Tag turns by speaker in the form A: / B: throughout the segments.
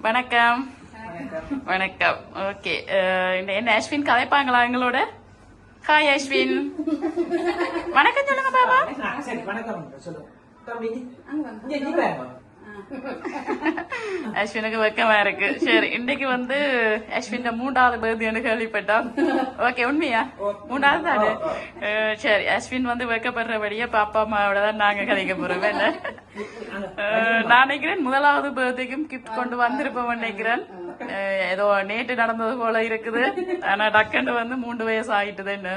A: வணக்கம். வணக்கம். ஓகே. என்ன அஸ்வின் கதைப்பாங்களா எங்களோட? ஹாய் அஸ்வின். வணக்கம் சொல்லுங்க பாபா. அஸ்வினுக்கு வெக்கமா இருக்கு. சரி இன்னைக்கு வந்து அஸ்வின் மூன்றாவது பர்த்டேன்னு கேள்விப்பட்டோம். ஓகே உண்மையா? மூன்றாவது தானே? சரி அஸ்வின் வந்து வெக்கப்படுறபடியே பாப்பா அம்மாவோட தான் நாங்க கதைக்க போறோம். அஹ், நான் நினைக்கிறேன் முதலாவது பர்த்டேக்கும் கிஃப்ட் கொண்டு வந்திருப்போம் நினைக்கிறேன். ஏதோ நேற்று நடந்தது போல இருக்குது. ஆனா டக்குன்னு வந்து மூன்று வயசு ஆயிட்டுது என்ன?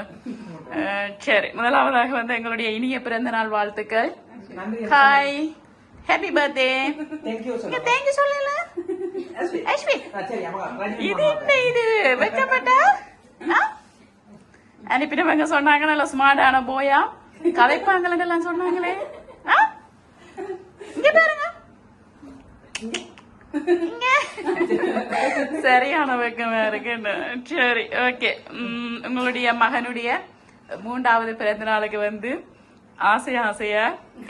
A: அஹ், சரி முதலாவதாக வந்து எங்களுடைய இனிய பிறந்த நாள் வாழ்த்துக்கள் hi happy birthday
B: thank you சொல்லுங்க
A: தேங்க்யூ சொல்லல
B: ரஜினி
A: இது. என்ன இது? வெக்கப்பட்டா ஆ? அனுப்பினவங்க சொன்னாங்க நல்ல ஸ்மார்ட்டான போயா கலைப்பாங்கன்னு எல்லாம் சொன்னாங்களே. ஆ? இங்க பாருங்க. சரியான வெக்கமா இருக்கு சரி ஓகே உங்களுடைய மகனுடைய மூன்றாவது பிறந்த நாளுக்கு வந்து ஆசை ஆசையா?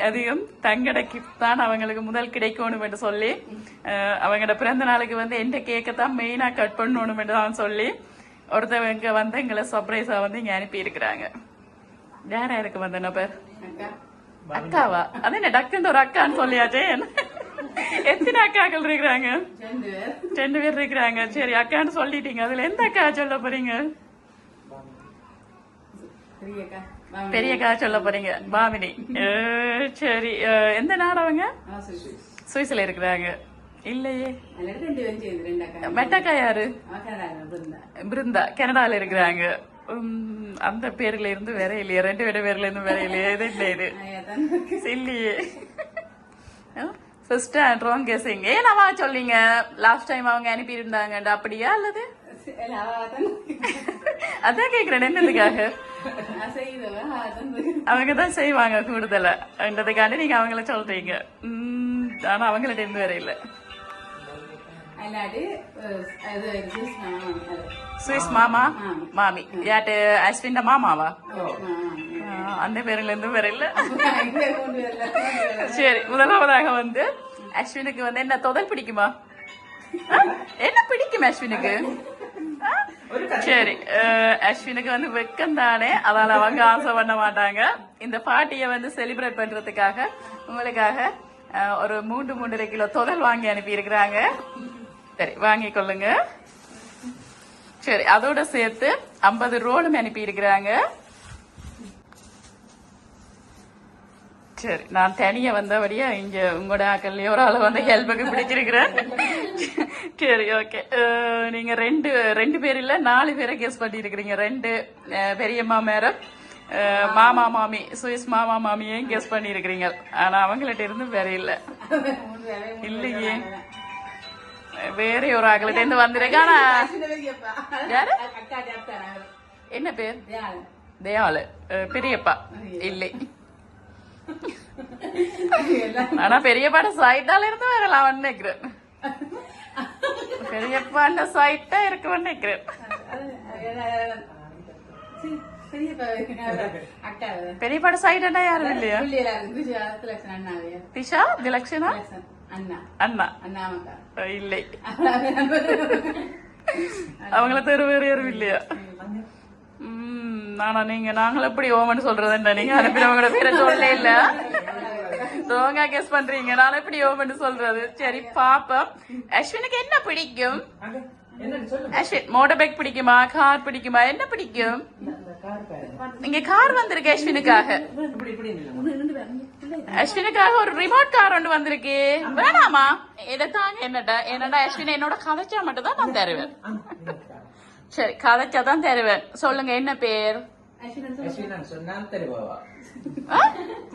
A: அதிகம் தங்கட கிஃப்ட் தான் அவங்களுக்கு முதல் கிடைக்கணும் என்று சொல்லி அவங்களோட பிறந்த நாளுக்கு வந்து எந்த கேக்கை தான் மெயினா கட் பண்ணணும் என்று தான் சொல்லி ஒருத்தவங்க வந்து எங்களை சர்ப்ரைஸா வந்து இங்க அனுப்பி இருக்கிறாங்க யாரா இருக்கு வந்து பேர்? அக்காவா? அது என்ன டக்குன்னு ஒரு அக்கான்னு சொல்லியாச்சே? எத்தனை அக்காக்கள் இருக்கிறாங்க? ரெண்டு. பேர் இருக்கிறாங்க. சரி அக்கான்னு சொல்லிட்டீங்க. அதுல எந்த அக்கா சொல்ல போறீங்க? பெரிய அக்கா சொல்ல போறீங்க. பாமினி சரி. எந்த நாடு அவங்க? சுவிஸ்ல இருக்கிறாங்க. இல்லையே. மெட்டக்கா யாரு? பிருந்தா. கனடால இருக்கிறாங்க. அந்த பேர்ல இருந்து வேற இல்லையே. ரெண்டு பேரும் பேர்ல இருந்து வேற இல்லையே. இது இல்லை இது? இல்லையே. ஃபர்ஸ்ட் ராங் கெஸிங் ஏன் அவா சொல்லிங்க லாஸ்ட் டைம் அவங்க அனுப்பி இருந்தாங்க அப்படியா அல்லது? அதான் கேக்குறேன் என்னதுக்காக? அவங்க தான் செய்வாங்க கூடுதலா. என்றதுக்காண்டி நீங்க அவங்கள சொல்றீங்க. ஆனா அவங்கள்ட்ட இருந்து வேற இல்ல. சுவிஸ் மாமா மாமி? யாட்டு அஸ்வின் மாமாவா? அந்த பேர்ல இருந்து வேற இல்ல. சரி முதலாவதாக வந்து அஸ்வினுக்கு வந்து என்ன தொதல் பிடிக்குமா? என்ன பிடிக்கும் அஸ்வினுக்கு? சரி அஸ்வினுக்கு வந்து வெக்கம் தானே அதால அவங்க ஆசை பண்ண மாட்டாங்க இந்த பார்ட்டியை வந்து செலிப்ரேட் பண்றதுக்காக உங்களுக்காக ஒரு மூன்று மூன்றரை கிலோ தொதல் வாங்கி அனுப்பி இருக்கிறாங்க சரி வாங்கி கொள்ளுங்க சரி அதோட சேர்த்து ஐம்பது ரோலும் அனுப்பி இருக்கிறாங்க சரி நான் தனியா வந்தபடியா இங்க உங்களோட ஆக்கள்லயே ஒரு ஆளை வந்து ஹெல்ப்புக்கு பிடிச்சிருக்கிறேன். சரி ஓகே நீங்க ரெண்டு ரெண்டு பேர் இல்ல நாலு பேரை கெஸ் பண்ணி இருக்கிறீங்க ரெண்டு பெரியம்மா மேரம் மாமா மாமி சுவிஸ் மாமா மாமியையும் கெஸ் பண்ணி இருக்கிறீங்க ஆனா அவங்கள்ட்ட இருந்து வேற இல்ல. இல்லையே. வேற ஒரு ஆக்கள்கிட்ட இருந்து வந்திருக்கு ஆனா என்ன பேர்? தயாளு. பெரியப்பா. இல்லை. ஆனா பெரியப்பாட சைட்டால இருந்து வரலாம் நினைக்கிறேன். பெரியப்பாண்ட சைட்டா இருக்கும்னு நினைக்கிறேன். பெரியப்பாட சைட்டா யாரும் இல்லையா? திஷா திலக்ஷனா? அண்ணா. அஹ், இல்லை. அவங்கள தவிர வேற யாரும் இல்லையா? நானா நீங்க நாங்களும் எப்படி ஓமன்னு சொல்றதுன்ற நீங்க அனுப்பினவங்களோட பேரை சொல்ல இல்ல. ரோங்கா கெஸ் பண்றீங்க. நான் எப்படி ஓமன்னு சொல்றது. சரி பாப்போம். அஸ்வினுக்கு என்ன பிடிக்கும்?
B: அங்க, என்னன்னு சொல்லு.
A: அஸ்வின் மோட்டர் பைக் பிடிக்குமா? கார் பிடிக்குமா? என்ன பிடிக்கும். இங்க கார் வந்திருக்கு அஸ்வினுக்காக. அஸ்வினுக்காக ஒரு ரிமோட் கார் ஒன்று வந்திருக்கு. வேணாமா? இதை தாங்க என்னடா என்னடா அஸ்வின் என்னோட கதைச்சா மட்டும் தான் நான் தருவேன். சரி கதைச்சா தான் தருவேன். சொல்லுங்க என்ன பேர்?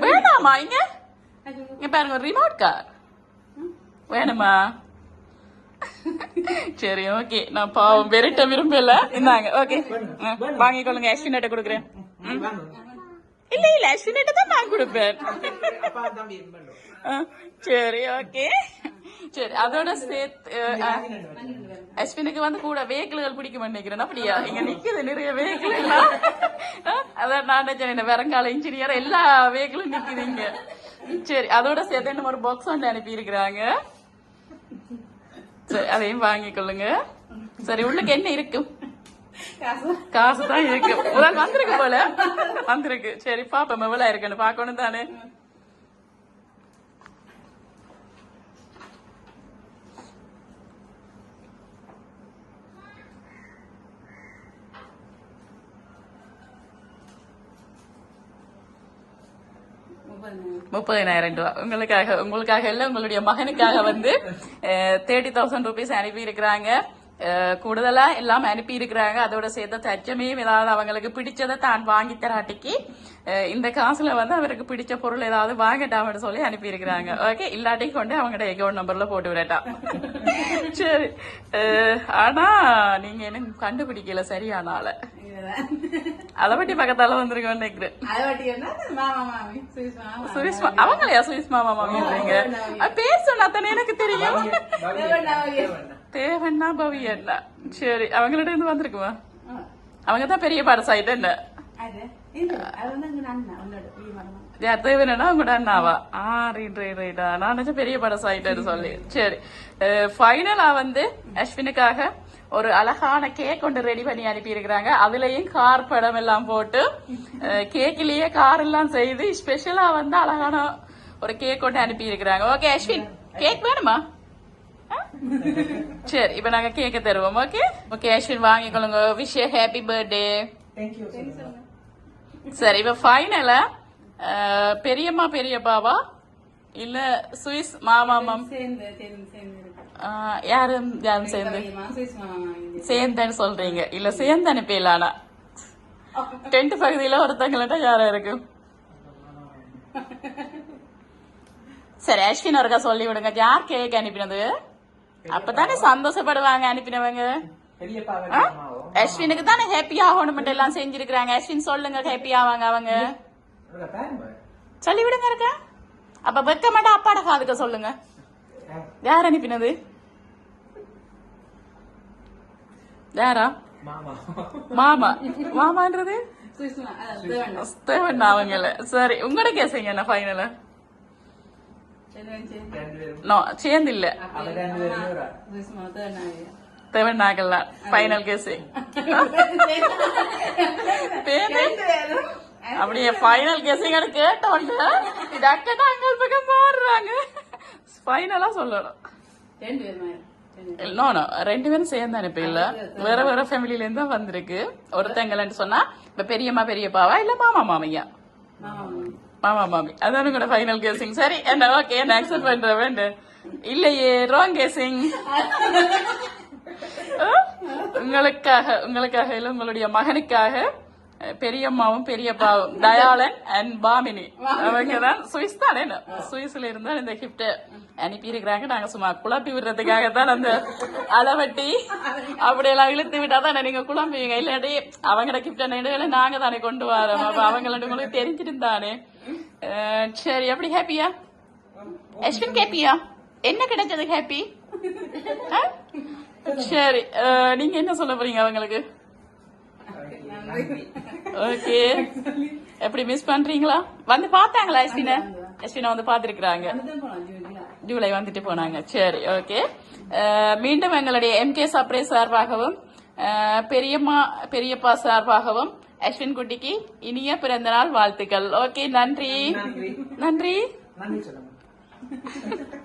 A: வேணாமா இங்க? இங்க பாருங்க ரிமோட் கார் வேணுமா? சரி ஓகே நான் பாவம் விரட்ட விரும்பல. இந்தாங்க ஓகே வாங்கி கொள்ளுங்க அஸ்வினிட்ட கொடுக்குறேன். இல்ல இல்ல அஸ்வினிட்ட தான் நான் கொடுப்பேன். சரி ஓகே சரி அதோட சேர்த்து அஸ்வினுக்கு வந்து கூட வேக்கிள்கள் பிடிக்கும் நினைக்கிறேன். அப்படியா? இங்க நிக்குது நிறைய ஆ, அதான் நான் நினைச்சேன் வெறங்கால இன்ஜினியர் எல்லா வேக்கிளும் நிக்குது இங்க. சரி அதோட சேர்த்து இன்னும் ஒரு பாக்ஸ் ஒன்று அனுப்பி இருக்கிறாங்க சரி அதையும் வாங்கிக் கொள்ளுங்க. சரி உள்ளுக்கு என்ன இருக்கும்
C: காசு.
A: காசு தான் இருக்கு. முதல் வந்திருக்கு போல. வந்திருக்கு. சரி பாப்போம் எவ்வளவு இருக்குன்னு பாக்கணும் தானே. முப்பதினாயிரம் ரூபாய் உங்களுக்காக உங்களுக்காக இல்ல உங்களுடைய மகனுக்காக வந்து தேர்ட்டி தௌசண்ட் ருபீஸ் அனுப்பி இருக்கிறாங்க கூடுதலா எல்லாம் அனுப்பி இருக்கிறாங்க அதோட சேர்த்து தச்சமையும் ஏதாவது அவங்களுக்கு பிடிச்சதை தான் வாங்கி தராட்டிக்கு. இந்த காசுல வந்து அவருக்கு பிடிச்ச பொருள் ஏதாவது வாங்கட்டாம்னு சொல்லி அனுப்பி இருக்கிறாங்க ஓகே இல்லாட்டி கொண்டு அவங்களோட அக்கௌண்ட் நம்பர்ல போட்டு விடட்டாம் சரி ஆனா நீங்க என்ன கண்டுபிடிக்கல சரியான ஆள
C: இதுதான்.
A: அதை பற்றி பக்கத்தால வந்திருக்கோம்னு நினைக்கிறேன்
C: அதை வட்டி என்ன மாமா மாமி சுவிஸ் மாமா
A: சுவிஸ் மா- அவங்களையா சுவிஸ் மாமா மாமின்றீங்க பேர் சொன்னா தானே எனக்கு தெரியும் தேவண்ணா அண்ணா சரி அவங்கள்ட்ட இருந்து வந்திருக்குமா. அவங்க தான் பெரிய பாடசாயிட்டு என்ன தேவனா உங்களோட அண்ணாவா? ஆ ரைட் ரைட் ரைட்டா நான் நினைச்சேன் பெரிய பாடசாயிட்டு சொல்லி. சரி. ஃபைனலா வந்து அஸ்வினுக்காக ஒரு அழகான கேக் கொண்டு ரெடி பண்ணி அனுப்பி இருக்கிறாங்க அதுலயும் கார் படம் எல்லாம் போட்டு கேக்கிலேயே கார் எல்லாம் செய்து ஸ்பெஷலா வந்து அழகான ஒரு கேக் கொண்டு அனுப்பி இருக்கிறாங்க ஓகே அஸ்வின் கேக் வேணுமா? சரி இப்ப நாங்க கேக்க தருவோம். Okay okay Ashwin வாங்கிக்கொள்ளுங்க. Wish happy birthday
B: thank you
A: சரி இப்ப ஃபைனலா பெரியம்மா பெரியப்பாவா? இல்ல சுவிஸ் மாமா மாம்
C: சேர்ந்து சேர்ந்து சேர்ந்து இருக்கு.
A: ஆஹ், யாரும் யாரும் சேர்ந்து. சேர்ந்தேன்னு சொல்றீங்க. இல்ல சேர்ந்து அனுப்பிடலானா டென்ட் பகுதியில ஒருத்தங்கள்ட்ட யாரா இருக்கு? சரி அஸ்வின் ஒருக்கா சொல்லி விடுங்க யார் கேக் அனுப்பினது? அப்பதானே சந்தோஷப்படுவாங்க அனுப்பினவங்க. அஸ்வினுக்கு தானே ஹாப்பி ஆகணும் எல்லாம் செஞ்சிருக்கிறாங்க. அஸ்வின் சொல்லுங்க ஹாப்பி ஆவாங்க அவங்க. சொல்லி விடுங்க இருக்கா அப்ப வெக்க மாட்டா அப்பாட காதுக்க சொல்லுங்க. யார் அனுப்பினது? யாரா?
B: மாமா.
A: மாமா. மாமான்றது? அவங்கள. சரி உங்களோட கேசீங்க என்ன ஃபைனல
C: சேர்ந்து
A: இல்ல.
C: நான்
A: தேவன் நாகல்லாம் ஃபைனல் கேசிங் பேரு அப்படியே ஃபைனல் கேசிங் கேட்டவன்ல இது அக்கா அங்க பக்கம் மாறுறாங்க ஃபைனலா சொல்லணும். நோ நோ ரெண்டு பேரும். சேர்ந்து அனுப்பி இல்ல. வேற வேற ஃபேமிலில இருந்து தான் வந்திருக்கு. ஒருத்தங்கலன்னு சொன்னா இப்ப பெரியம்மா பெரியப்பாவா இல்ல மாமா மாமியா?
C: மாமா மாமி.
A: அதான் கூட ஃபைனல் கேசிங் சரி என்ன ஓகே என்ன அக்செப்ட் பண்ற வேண்டு இல்லையே ராங் கேசிங் உங்களுக்காக உங்களுக்காக இல்ல உங்களுடைய மகனுக்காக பெரியம்மாவும் பெரியப்பாவும் தயாளன் அண்ட் பாமினி. அவங்க தான் சுவிஸ் தானே? சுவிஸ்ல இருந்தா இந்த கிஃப்ட் அனுப்பி இருக்கிறாங்க நாங்க சும்மா குழப்பி விடுறதுக்காக தான் அந்த அளவட்டி அப்படியெல்லாம் இழுத்து விட்டா தானே நீங்க குழம்புவீங்க? இல்லாட்டி அவங்களோட கிஃப்ட் என்ன நாங்க தானே கொண்டு வரோம். அப்ப அவங்களோட உங்களுக்கு தெரிஞ்சிருந்தானே சரி எப்படி ஹாப்பியா அஸ்வின் ஹாப்பியா என்ன கிடைச்சது ஹாப்பி சரி நீங்க என்ன சொல்ல போறீங்க அவங்களுக்கு? ஓகே. எப்படி மிஸ் பண்றீங்களா? வந்து பார்த்தாங்களா அஸ்வின அஸ்வினை வந்து
C: பாத்துருக்காங்க
A: ஜூலை வந்துட்டு போனாங்க. சரி ஓகே. மீண்டும் எங்களுடைய எம்கே சப்ரே சார்பாகவும் பெரியம்மா பெரியப்பா சார்பாகவும் அஸ்வின் குட்டிக்கு இனிய பிறந்தநாள் வாழ்த்துக்கள். ஓகே நன்றி
B: நன்றி.
A: நன்றி.
B: நன்றி சொல்லுங்க.